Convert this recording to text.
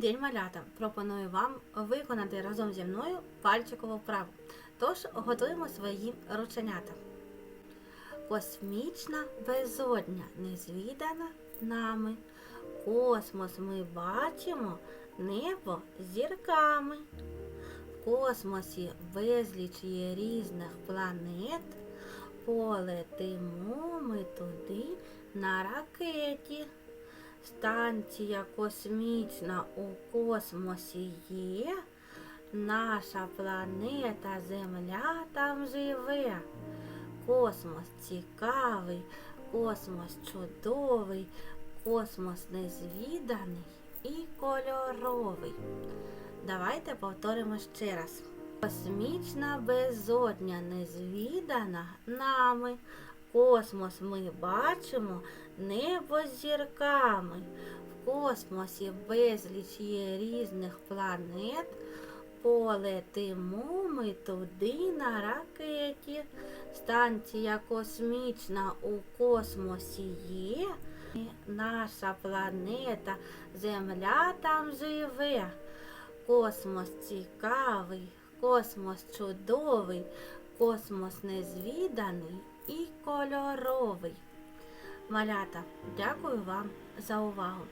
день, малята! Пропоную вам виконати разом зі мною пальчикову вправу. Тож готуємо свої рученята. Космічна безодня незвідана нами. Космос ми бачимо, небо зірками. В космосі безліч є різних планет. Полетимо ми туди на ракеті. Станція космічна у космосі є. Наша планета Земля там живе. Космос цікавий, космос чудовий, космос незвіданий і кольоровий. Давайте повторимо ще раз. Космічна безодня незвідана нами. Космос ми бачимо, небо з зірками. В космосі безліч є різних планет. Полетимо ми туди на ракеті. Станція космічна у космосі є. Наша планета Земля там живе. Космос цікавий, космос чудовий, космос незвіданий і кольоровий. Малята, дякую вам за увагу!